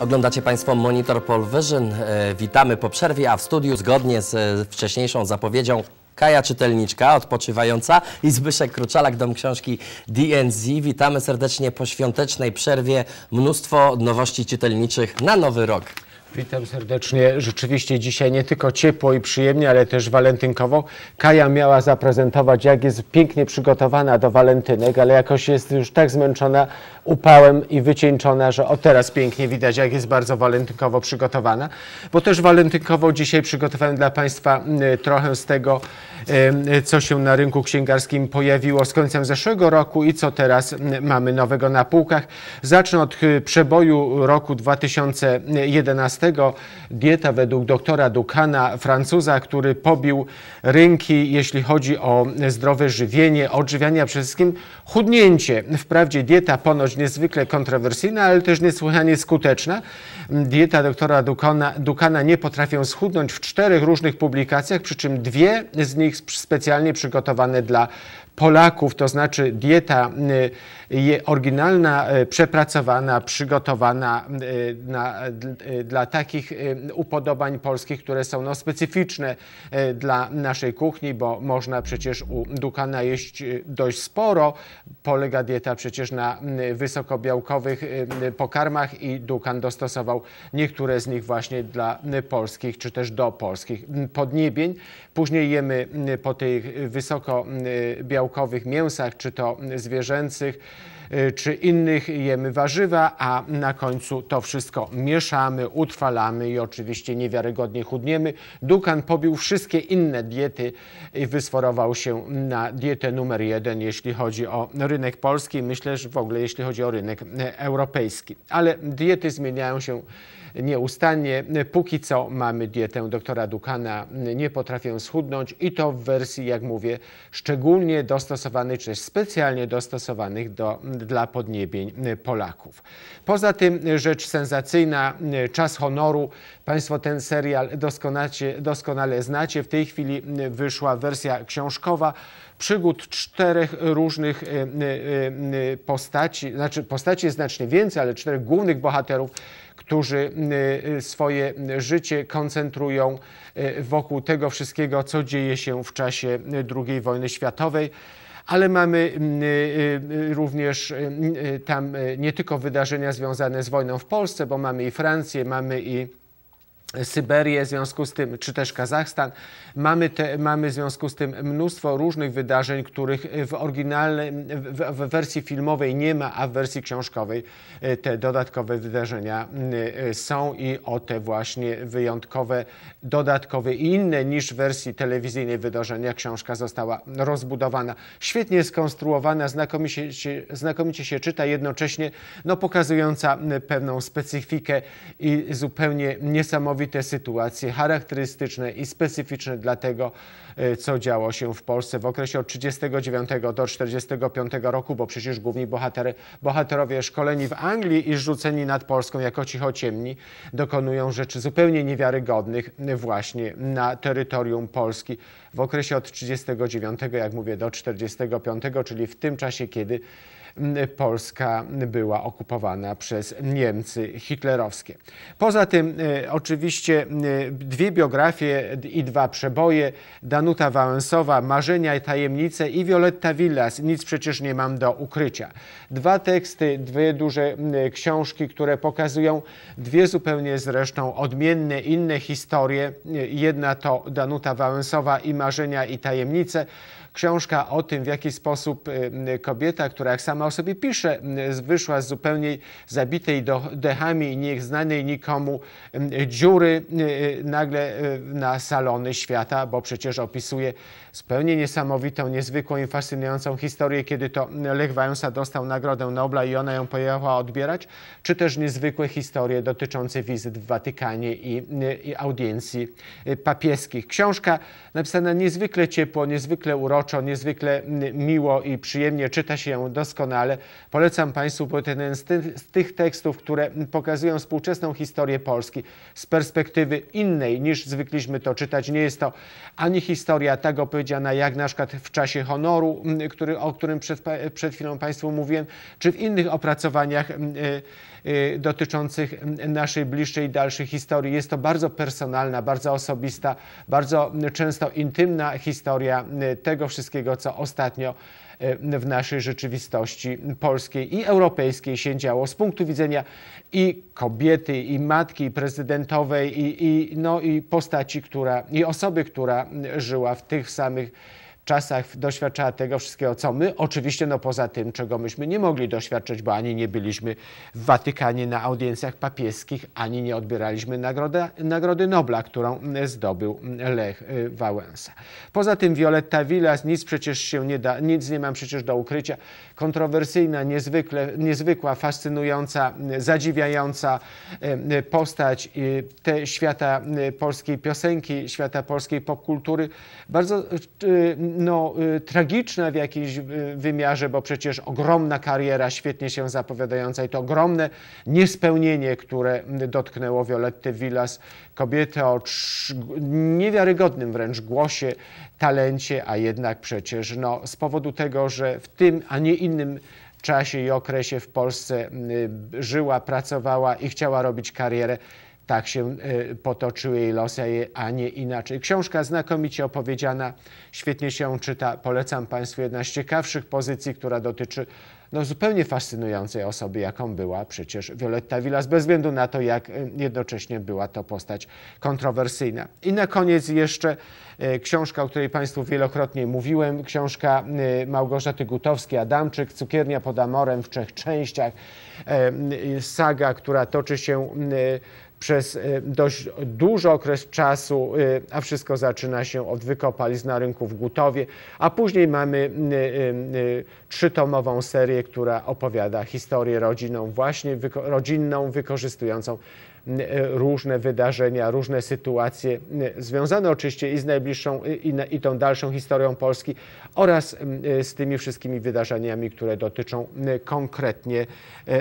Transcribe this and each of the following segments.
Oglądacie Państwo Monitor Pol Vision. E, Witamy po przerwie, a w studiu zgodnie z e, wcześniejszą zapowiedzią Kaja Czytelniczka, odpoczywająca i Zbyszek Kruczalak, Dom Książki DNZ. Witamy serdecznie po świątecznej przerwie. Mnóstwo nowości czytelniczych na nowy rok. Witam serdecznie. Rzeczywiście dzisiaj nie tylko ciepło i przyjemnie, ale też walentynkowo. Kaja miała zaprezentować, jak jest pięknie przygotowana do walentynek, ale jakoś jest już tak zmęczona upałem i wycieńczona, że o teraz pięknie widać, jak jest bardzo walentynkowo przygotowana. Bo też walentynkowo dzisiaj przygotowałem dla Państwa trochę z tego, co się na rynku księgarskim pojawiło z końcem zeszłego roku i co teraz mamy nowego na półkach. Zacznę od y, przeboju roku 2011. Dieta według doktora Dukana, Francuza, który pobił rynki, jeśli chodzi o zdrowe żywienie, odżywianie, a przede wszystkim chudnięcie. Wprawdzie dieta ponoć niezwykle kontrowersyjna, ale też niesłychanie skuteczna. Dieta doktora Dukana, Dukana nie potrafią schudnąć w czterech różnych publikacjach, przy czym dwie z nich specjalnie przygotowane dla Polaków, to znaczy dieta y, oryginalna, y, przepracowana, przygotowana y, na, y, dla takich upodobań polskich, które są no, specyficzne dla naszej kuchni, bo można przecież u Dukana jeść dość sporo. Polega dieta przecież na wysokobiałkowych pokarmach i Dukan dostosował niektóre z nich właśnie dla polskich, czy też do polskich podniebień. Później jemy po tych wysokobiałkowych mięsach, czy to zwierzęcych, czy innych jemy warzywa, a na końcu to wszystko mieszamy, utrwalamy i oczywiście niewiarygodnie chudniemy. Dukan pobił wszystkie inne diety i wysforował się na dietę numer jeden, jeśli chodzi o rynek polski, myślę, że w ogóle jeśli chodzi o rynek e, europejski. Ale diety zmieniają się nieustannie. Póki co mamy dietę doktora Dukana, nie potrafię schudnąć i to w wersji, jak mówię, szczególnie dostosowanej, czy specjalnie dostosowanych do, dla podniebień Polaków. Poza tym rzecz sensacyjna, Czas Honoru. Państwo ten serial doskonale, znacie. W tej chwili wyszła wersja książkowa przygód czterech różnych y, y, y, postaci, znaczy postaci jest znacznie więcej, ale czterech głównych bohaterów, którzy y, y, swoje życie koncentrują y, wokół tego wszystkiego, co dzieje się w czasie II wojny światowej. Ale mamy y, y, również y, y, tam y, nie tylko wydarzenia związane z wojną w Polsce, bo mamy i Francję, mamy i Syberię, w związku z tym, czy też Kazachstan. Mamy, te, mamy w związku z tym mnóstwo różnych wydarzeń, których w oryginalnej, w, w wersji filmowej nie ma, a w wersji książkowej e, te dodatkowe wydarzenia e, są i o te właśnie wyjątkowe, dodatkowe i inne niż w wersji telewizyjnej wydarzenia książka została rozbudowana. Świetnie skonstruowana, znakomicie się, znakomicie się czyta, jednocześnie no, pokazująca pewną specyfikę i zupełnie niesamowite sytuacje charakterystyczne i specyficzne dla tego, e, co działo się w Polsce w okresie od 39 do 45 roku, bo przecież główni bohatery, bohaterowie szkoleni w Anglii i rzuceni nad Polską jako cichociemni dokonują rzeczy zupełnie niewiarygodnych właśnie na terytorium Polski w okresie od 39, jak mówię, do 45, czyli w tym czasie, kiedy Polska była okupowana przez Niemcy hitlerowskie. Poza tym e, oczywiście e, dwie biografie i dwa przeboje. Danuta Wałęsowa, Marzenia i tajemnice i Violetta Villas, Nic przecież nie mam do ukrycia. Dwa teksty, dwie duże książki, które pokazują dwie zupełnie zresztą odmienne, inne historie. E, Jedna to Danuta Wałęsowa i Marzenia i tajemnice. Książka o tym, w jaki sposób kobieta, która jak sama o sobie pisze, wyszła z zupełnie zabitej do- dechami i nieznanej nikomu dziury y, nagle y, na salony świata, bo przecież opisuje zupełnie niesamowitą, niezwykłą i fascynującą historię, kiedy to Lech Wałęsa dostał Nagrodę Nobla i ona ją pojechała odbierać, czy też niezwykłe historie dotyczące wizyt w Watykanie i, i audiencji papieskich. Książka napisana niezwykle ciepło, niezwykle uroczy, uroczo, niezwykle miło i przyjemnie czyta się ją doskonale. Polecam Państwu, bo jeden z tych, z tych tekstów, które pokazują współczesną historię Polski z perspektywy innej niż zwykliśmy to czytać. Nie jest to ani historia tak opowiedziana jak na przykład w czasie honoru, który, o którym przed, przed chwilą Państwu mówiłem, czy w innych opracowaniach y, y, dotyczących naszej bliższej i dalszej historii. Jest to bardzo personalna, bardzo osobista, bardzo często intymna historia tego wszystkiego, co ostatnio w naszej rzeczywistości polskiej i europejskiej się działo z punktu widzenia i kobiety, i matki, i prezydentowej, i, i, no, i postaci, która, i osoby, która żyła w tych samych czasach doświadczała tego wszystkiego, co my. Oczywiście, no poza tym, czego myśmy nie mogli doświadczyć, bo ani nie byliśmy w Watykanie na audiencjach papieskich, ani nie odbieraliśmy nagroda, Nagrody Nobla, którą zdobył Lech y, Wałęsa. Poza tym Violetta Villas, nic przecież się nie da, nic nie mam przecież do ukrycia. Kontrowersyjna, niezwykle, niezwykła, fascynująca, zadziwiająca y, postać y, te świata polskiej piosenki, świata polskiej popkultury. Bardzo no, y, tragiczna w jakimś y, wymiarze, bo przecież ogromna kariera, świetnie się zapowiadająca i to ogromne niespełnienie, które dotknęło Violetty Villas, kobiety o niewiarygodnym wręcz głosie, talencie, a jednak przecież no, z powodu tego, że w tym, a nie innym czasie i okresie w Polsce y, żyła, pracowała i chciała robić karierę, tak się y, potoczyły jej losy, a nie inaczej. Książka znakomicie opowiedziana, świetnie się czyta. Polecam Państwu jedna z ciekawszych pozycji, która dotyczy no, zupełnie fascynującej osoby, jaką była przecież Violetta Villas, bez względu na to, jak y, jednocześnie była to postać kontrowersyjna. I na koniec jeszcze y, książka, o której Państwu wielokrotnie mówiłem, książka Małgorzaty Gutowskiej-Adamczyk, Cukiernia pod Amorem w trzech częściach, saga, która toczy się przez y, dość duży okres czasu, y, a wszystko zaczyna się od wykopalizn na rynku w Gutowie, a później mamy y, trzytomową serię, która opowiada historię rodziną, właśnie wyko- rodzinną, wykorzystującą różne wydarzenia, różne sytuacje związane oczywiście i z najbliższą i, na- i tą dalszą historią Polski oraz y, z tymi wszystkimi wydarzeniami, które dotyczą konkretnie y,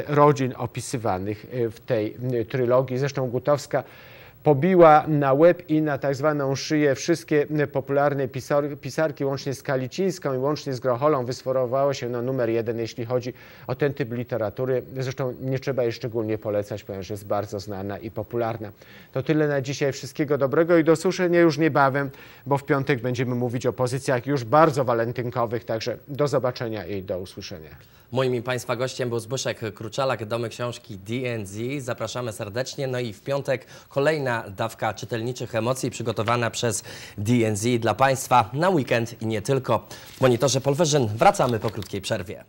rodzin opisywanych w tej trylogii. Zresztą Gutowska pobiła na łeb i na tak zwaną szyję wszystkie y, popularne pisar, pisarki, łącznie z Kalicińską i łącznie z Grocholą, wysforowało się na numer jeden, jeśli chodzi o ten typ literatury. Zresztą nie trzeba jej szczególnie polecać, ponieważ jest bardzo znana i popularna. To tyle na dzisiaj. Wszystkiego dobrego i do usłyszenia już niebawem, bo w piątek będziemy mówić o pozycjach już bardzo walentynkowych, także do zobaczenia i do usłyszenia. Moim i Państwa gościem był Zbyszek Kruczalak, Domy Książki DNZ. Zapraszamy serdecznie. No i w piątek kolejna dawka czytelniczych emocji przygotowana przez DNZ dla Państwa na weekend i nie tylko. W monitorze Polwyżyn wracamy po krótkiej przerwie.